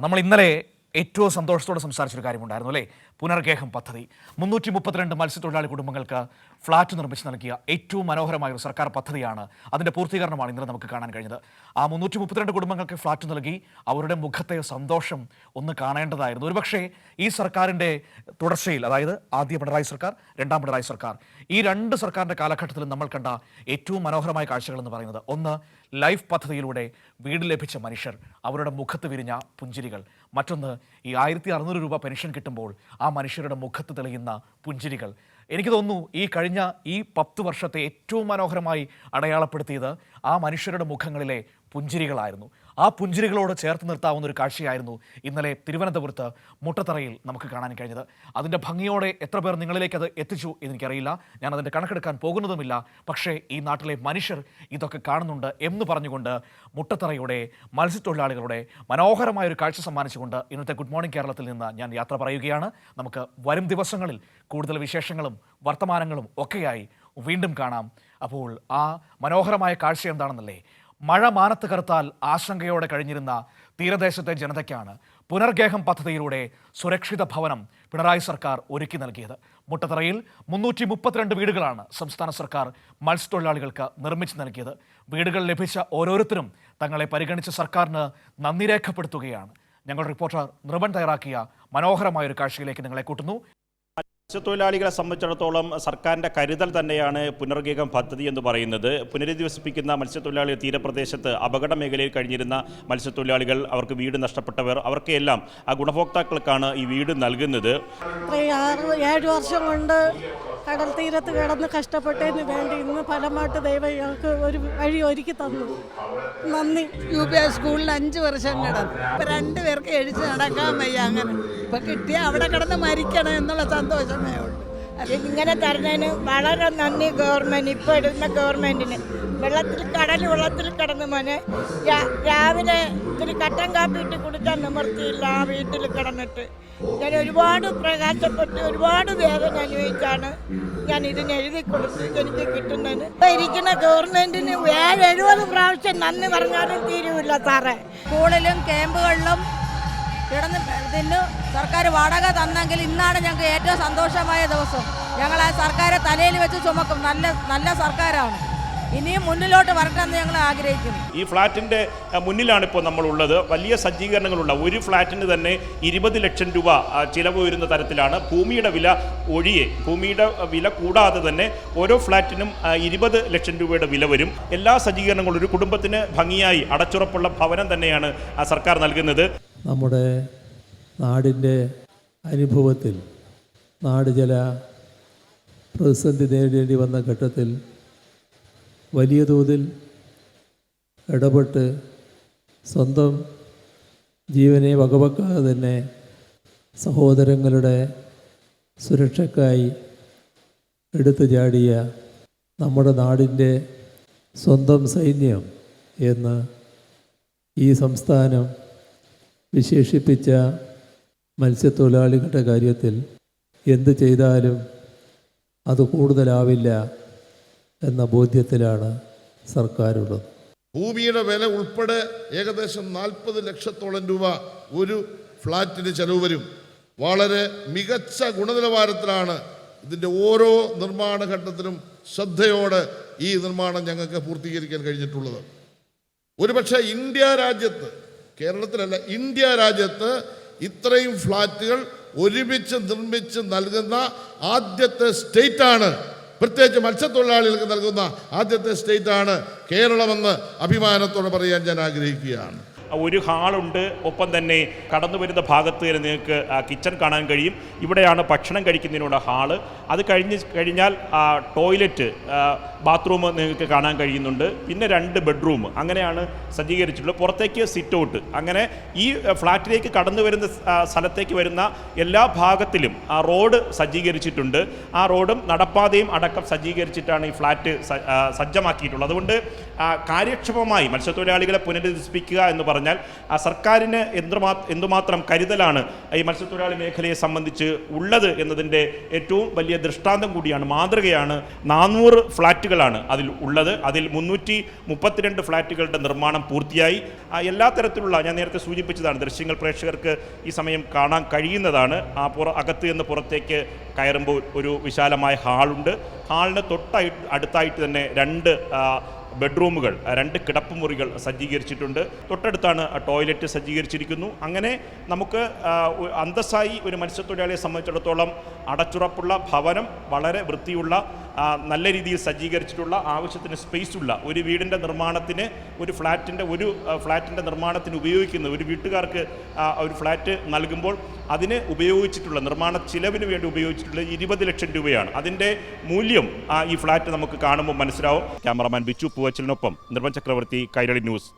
നമ്മൾ ഇന്നലെ ഏറ്റവും സന്തോഷത്തോടെ സംസാരിച്ചൊരു കാര്യമുണ്ടായിരുന്നു അല്ലേ? പുനർഗേഹം പദ്ധതി. മുന്നൂറ്റി മുപ്പത്തിരണ്ട് മത്സ്യത്തൊഴിലാളി കുടുംബങ്ങൾക്ക് ഫ്ളാറ്റ് നിർമ്മിച്ച് നൽകിയ ഏറ്റവും മനോഹരമായ ഒരു സർക്കാർ പദ്ധതിയാണ് അതിന്റെ പൂർത്തീകരണമാണ് ഇന്നലെ നമുക്ക് കാണാൻ കഴിഞ്ഞത്. ആ മുന്നൂറ്റി മുപ്പത്തിരണ്ട് കുടുംബങ്ങൾക്ക് ഫ്ളാറ്റ് നൽകി അവരുടെ മുഖത്തെ സന്തോഷം ഒന്ന് കാണേണ്ടതായിരുന്നു. ഒരുപക്ഷേ ഈ സർക്കാരിന്റെ തുടർച്ചയിൽ അതായത് ആദ്യ പിണറായി സർക്കാർ രണ്ടാം പിണറായി സർക്കാർ ഈ രണ്ട് സർക്കാരിന്റെ കാലഘട്ടത്തിൽ നമ്മൾ കണ്ട ഏറ്റവും മനോഹരമായ കാഴ്ചകൾ എന്ന് പറയുന്നത് ഒന്ന് ലൈഫ് പദ്ധതിയിലൂടെ വീട് ലഭിച്ച മനുഷ്യർ അവരുടെ മുഖത്ത് വിരിഞ്ഞ പുഞ്ചിരികൾ മറ്റൊന്ന് ഈ ആയിരത്തി അറുന്നൂറ് രൂപ പെൻഷൻ കിട്ടുമ്പോൾ ആ മനുഷ്യരുടെ മുഖത്ത് തെളിയുന്ന പുഞ്ചിരികൾ. എനിക്ക് തോന്നുന്നു ഈ കഴിഞ്ഞ ഈ പത്ത് വർഷത്തെ ഏറ്റവും മനോഹരമായി അടയാളപ്പെടുത്തിയത് ആ മനുഷ്യരുടെ മുഖങ്ങളിലെ പുഞ്ചിരികളായിരുന്നു. ആ പുഞ്ചിരികളോട് ചേർത്ത് നിർത്താവുന്ന ഒരു കാഴ്ചയായിരുന്നു ഇന്നലെ തിരുവനന്തപുരത്ത് മുട്ടത്തറയിൽ നമുക്ക് കാണാൻ കഴിഞ്ഞത്. അതിന്റെ ഭംഗിയോടെ എത്ര പേർ നിങ്ങളിലേക്ക് അത് എത്തിച്ചു എന്നെനിക്കറിയില്ല. ഞാൻ അതിന്റെ കണക്കെടുക്കാൻ പോകുന്നതുമില്ല. പക്ഷേ ഈ നാട്ടിലെ മനുഷ്യർ ഇതൊക്കെ കാണുന്നുണ്ട് എന്ന് പറഞ്ഞുകൊണ്ട് മുട്ടത്തറയുടെ മത്സ്യത്തൊഴിലാളികളുടെ മനോഹരമായ ഒരു കാഴ്ച സമ്മാനിച്ചുകൊണ്ട് ഇന്നത്തെ ഗുഡ് മോർണിംഗ് കേരളത്തിൽ നിന്ന് ഞാൻ യാത്ര പറയുകയാണ്. നമുക്ക് വരും ദിവസങ്ങളിൽ കൂടുതൽ വിശേഷങ്ങളും വർത്തമാനങ്ങളും ഒക്കെയായി വീണ്ടും കാണാം. അപ്പോൾ ആ മനോഹരമായ കാഴ്ച എന്താണെന്നല്ലേ മഴ മാനത്ത് കറുത്താൽ ആശങ്കയോടെ കഴിഞ്ഞിരുന്ന തീരദേശത്തെ ജനതയ്ക്കാണ് പുനർഗേഹം പദ്ധതിയിലൂടെ സുരക്ഷിത ഭവനം പിണറായി സർക്കാർ ഒരുക്കി നൽകിയത്. മുട്ടത്തറയിൽ മുന്നൂറ്റി മുപ്പത്തിരണ്ട് വീടുകളാണ് സംസ്ഥാന സർക്കാർ മത്സ്യത്തൊഴിലാളികൾക്ക് നിർമ്മിച്ചു നൽകിയത്. വീടുകൾ ലഭിച്ച ഓരോരുത്തരും തങ്ങളെ പരിഗണിച്ച സർക്കാരിന് നന്ദി രേഖപ്പെടുത്തുകയാണ്. ഞങ്ങളുടെ റിപ്പോർട്ടർ നിർബൻ തയ്യാറാക്കിയ മനോഹരമായ ഒരു കാഴ്ചയിലേക്ക് നിങ്ങളെ കൂട്ടുന്നു. മത്സ്യത്തൊഴിലാളികളെ സംബന്ധിച്ചിടത്തോളം സർക്കാരിന്റെ കരുതൽ തന്നെയാണ് പുനർഗീകം പദ്ധതി എന്ന് പറയുന്നത്. പുനരധിവസിപ്പിക്കുന്ന മത്സ്യത്തൊഴിലാളികൾ തീരപ്രദേശത്ത് അപകട മേഖലയിൽ കഴിഞ്ഞിരുന്ന മത്സ്യത്തൊഴിലാളികൾ അവർക്ക് വീട് നഷ്ടപ്പെട്ടവർ അവർക്കെല്ലാം ആ ഗുണഭോക്താക്കൾക്കാണ് ഈ വീട് നൽകുന്നത്. ഏഴ് വർഷം കൊണ്ട് കടൽ തീരത്ത് കിടന്ന് കഷ്ടപ്പെട്ടതിന് വേണ്ടി ഇന്ന് ഫലമായിട്ട് ദൈവം ഞങ്ങൾക്ക് ഒരു വഴി ഒരുക്കി തന്നു. നന്ദി. യു പി ഐ സ്കൂളിൽ അഞ്ച് വർഷം കിടന്നു. രണ്ട് രണ്ടുപേർക്ക് എഴുതി നടക്കാൻ വയ്യ അങ്ങനെ. ഇപ്പൊ കിട്ടിയ അവിടെ കിടന്ന് മരിക്കണം എന്നുള്ള സന്തോഷമേ ഉള്ളൂ. അത് ഇങ്ങനെ തരുന്നതിന് വളരെ നന്ദി ഗവൺമെന്റ് ഇപ്പോൾ ഇടുന്ന ഗവൺമെന്റിന്. വെള്ളത്തിൽ കടൽ വെള്ളത്തിൽ കിടന്ന് മോനെ രാവിലെ ഇത്തിരി കട്ടൻ കാപ്പി ഇട്ട് കുടിക്കാൻ നിവർത്തിയില്ല ആ വീട്ടിൽ കിടന്നിട്ട്. ഞാൻ ഒരുപാട് പ്രകാശപ്പെട്ട് ഒരുപാട് വേദന അനുഭവിച്ചാണ് ഞാൻ ഇതിന് എഴുതി കൊടുത്ത് എനിക്ക് കിട്ടുന്നതിന് ഇപ്പൊ ഇരിക്കുന്ന ഗവൺമെന്റിന് ഏഴ് എഴുപത് പ്രാവശ്യം നന്ദി പറഞ്ഞാലും തീരുമില്ല സാറേ. സ്കൂളിലും ക്യാമ്പുകളിലും കിടന്ന് ഇതിന് സർക്കാർ വാടക തന്നെങ്കിൽ ഇന്നാണ് ഞങ്ങൾക്ക് ഏറ്റവും സന്തോഷമായ ദിവസം. ഞങ്ങൾ ആ സർക്കാരെ തലയിൽ വെച്ച് ചുമക്കും. നല്ല നല്ല സർക്കാരാണ്. ഇനിയും മുന്നിലോട്ട് വരട്ടെന്ന് ഞങ്ങൾ ആഗ്രഹിക്കുന്നു. ഈ ഫ്ളാറ്റിന്റെ മുന്നിലാണ് ഇപ്പോൾ നമ്മളുള്ളത്. വലിയ സജ്ജീകരണങ്ങളുള്ള ഒരു ഫ്ളാറ്റിന് തന്നെ ഇരുപത് ലക്ഷം രൂപ ചിലവ് വരുന്ന തരത്തിലാണ്. ഭൂമിയുടെ വില ഒഴിയെ ഭൂമിയുടെ വില കൂടാതെ തന്നെ ഓരോ ഫ്ളാറ്റിനും ഇരുപത് ലക്ഷം രൂപയുടെ വില വരും. എല്ലാ സജ്ജീകരണങ്ങളും ഒരു കുടുംബത്തിന് ഭംഗിയായി അടച്ചുറപ്പുള്ള ഭവനം തന്നെയാണ് ആ സർക്കാർ നൽകുന്നത്. നമ്മുടെ നാടിന്റെ അനുഭവത്തിൽ നാട് ചില പ്രതിസന്ധി നേരിടേണ്ടി വന്ന ഘട്ടത്തിൽ വലിയ തോതിൽ ഇടപെട്ട് സ്വന്തം ജീവനെ വകവെക്കാതെ തന്നെ സഹോദരങ്ങളുടെ സുരക്ഷയ്ക്കായി എടുത്തു ചാടിയ നമ്മുടെ നാടിന്റെ സ്വന്തം സൈന്യം എന്ന് ഈ സംസ്ഥാനം വിശേഷിപ്പിച്ച മത്സ്യത്തൊഴിലാളികളുടെ കാര്യത്തിൽ എന്ത് ചെയ്താലും അത് കൂടുതലാവില്ല. എന്ന ബോധ്യത്തിലാണ് സർക്കാരുള്ളത്. ഭൂമിയുടെ വില ഉൾപ്പെടെ ഏകദേശം നാൽപ്പത് ലക്ഷത്തോളം രൂപ ഒരു ഫ്ലാറ്റിന് ചെലവ് വരും. വളരെ മികച്ച ഗുണനിലവാരത്തിലാണ് ഇതിന്റെ ഓരോ നിർമ്മാണ ഘട്ടത്തിലും ശ്രദ്ധയോടെ ഈ നിർമ്മാണം ഞങ്ങൾക്ക് പൂർത്തീകരിക്കാൻ കഴിഞ്ഞിട്ടുള്ളത്. ഒരുപക്ഷെ ഇന്ത്യ രാജ്യത്ത് കേരളത്തിലല്ല ഇന്ത്യ രാജ്യത്ത് ഇത്രയും ഫ്ലാറ്റുകൾ ഒരുമിച്ച് നിർമ്മിച്ച് നൽകുന്ന ആദ്യത്തെ സ്റ്റേറ്റാണ് പ്രത്യേകിച്ച് മത്സ്യത്തൊഴിലാളികൾക്ക് നൽകുന്ന ആദ്യത്തെ സ്റ്റേറ്റാണ് കേരളമെന്ന് അഭിമാനത്തോടെ പറയാൻ ഞാൻ ആഗ്രഹിക്കുകയാണ്. ഒരു ഹാളുണ്ട്. ഒപ്പം തന്നെ കടന്നു വരുന്ന ഭാഗത്ത് തന്നെ നിങ്ങൾക്ക് കിച്ചൺ കാണാൻ കഴിയും. ഇവിടെയാണ് ഭക്ഷണം കഴിക്കുന്നതിനുള്ള ഹാൾ. അത് കഴിഞ്ഞ് കഴിഞ്ഞാൽ ടോയ്ലറ്റ് ബാത്റൂം നിങ്ങൾക്ക് കാണാൻ കഴിയുന്നുണ്ട്. പിന്നെ രണ്ട് ബെഡ്റൂം. അങ്ങനെയാണ് സജ്ജീകരിച്ചിട്ടുള്ളത്. പുറത്തേക്ക് സിറ്റ് ഔട്ട് അങ്ങനെ ഈ ഫ്ലാറ്റിലേക്ക് കടന്നു വരുന്ന സ്ഥലത്തേക്ക് വരുന്ന എല്ലാ ഭാഗത്തിലും ആ റോഡ് സജ്ജീകരിച്ചിട്ടുണ്ട്. ആ റോഡും നടപ്പാതയും അടക്കം സജ്ജീകരിച്ചിട്ടാണ് ഈ ഫ്ലാറ്റ് സജ്ജമാക്കിയിട്ടുള്ളത്. അതുകൊണ്ട് കാര്യക്ഷമമായി മത്സ്യത്തൊഴിലാളികളെ പുനരധിവസിപ്പിക്കുക എന്ന് പറഞ്ഞാൽ പറഞ്ഞാൽ ആ സർക്കാരിന് എന്തുമാ എന്തുമാത്രം കരുതലാണ് ഈ മത്സ്യത്തൊഴിലാളി മേഖലയെ സംബന്ധിച്ച് ഉള്ളത് എന്നതിന്റെ ഏറ്റവും വലിയ ദൃഷ്ടാന്തം കൂടിയാണ് മാതൃകയാണ് നാനൂറ് ഫ്ലാറ്റുകളാണ് അതിൽ ഉള്ളത്. അതിൽ മുന്നൂറ്റി മുപ്പത്തിരണ്ട് ഫ്ലാറ്റുകളുടെ നിർമ്മാണം പൂർത്തിയായി. എല്ലാ തരത്തിലുള്ള ഞാൻ നേരത്തെ സൂചിപ്പിച്ചതാണ് ദൃശ്യങ്ങൾ പ്രേക്ഷകർക്ക് ഈ സമയം കാണാൻ കഴിയുന്നതാണ്. ആ പുറ അകത്ത് നിന്ന് പുറത്തേക്ക് കയറുമ്പോൾ ഒരു വിശാലമായ ഹാളുണ്ട്. ഹാളിന് തൊട്ടായി അടുത്തായിട്ട് തന്നെ രണ്ട് ബെഡ്റൂമുകൾ രണ്ട് കിടപ്പുമുറികൾ സജ്ജീകരിച്ചിട്ടുണ്ട്. തൊട്ടടുത്താണ് ടോയ്ലറ്റ് സജ്ജീകരിച്ചിരിക്കുന്നു. അങ്ങനെ നമുക്ക് അന്തസ്സായി ഒരു മത്സ്യത്തൊഴിലാളിയെ സംബന്ധിച്ചിടത്തോളം അടച്ചുറപ്പുള്ള ഭവനം വളരെ വൃത്തിയുള്ള നല്ല രീതിയിൽ സജ്ജീകരിച്ചിട്ടുള്ള ആവശ്യത്തിന് സ്പേസ് ഉള്ള ഒരു വീടിന്റെ നിർമ്മാണത്തിന് ഒരു ഫ്ലാറ്റിന്റെ ഒരു ഫ്ലാറ്റിന്റെ നിർമ്മാണത്തിന് ഉപയോഗിക്കുന്ന ഒരു വീട്ടുകാർക്ക് ഒരു ഫ്ലാറ്റ് നൽകുമ്പോൾ അതിന് ഉപയോഗിച്ചിട്ടുള്ള നിർമ്മാണ ചിലവിന് വേണ്ടി ഉപയോഗിച്ചിട്ടുള്ള ഇരുപത് ലക്ഷം രൂപയാണ്. അതിന്റെ മൂല്യം ഈ ഫ്ലാറ്റ് നമുക്ക് കാണുമ്പോൾ മനസ്സിലാവും. ക്യാമറമാൻ ബിച്ചു പൂവച്ചലിനൊപ്പം നിർമ്മൻ ചക്രവർത്തി കൈരളി ന്യൂസ്.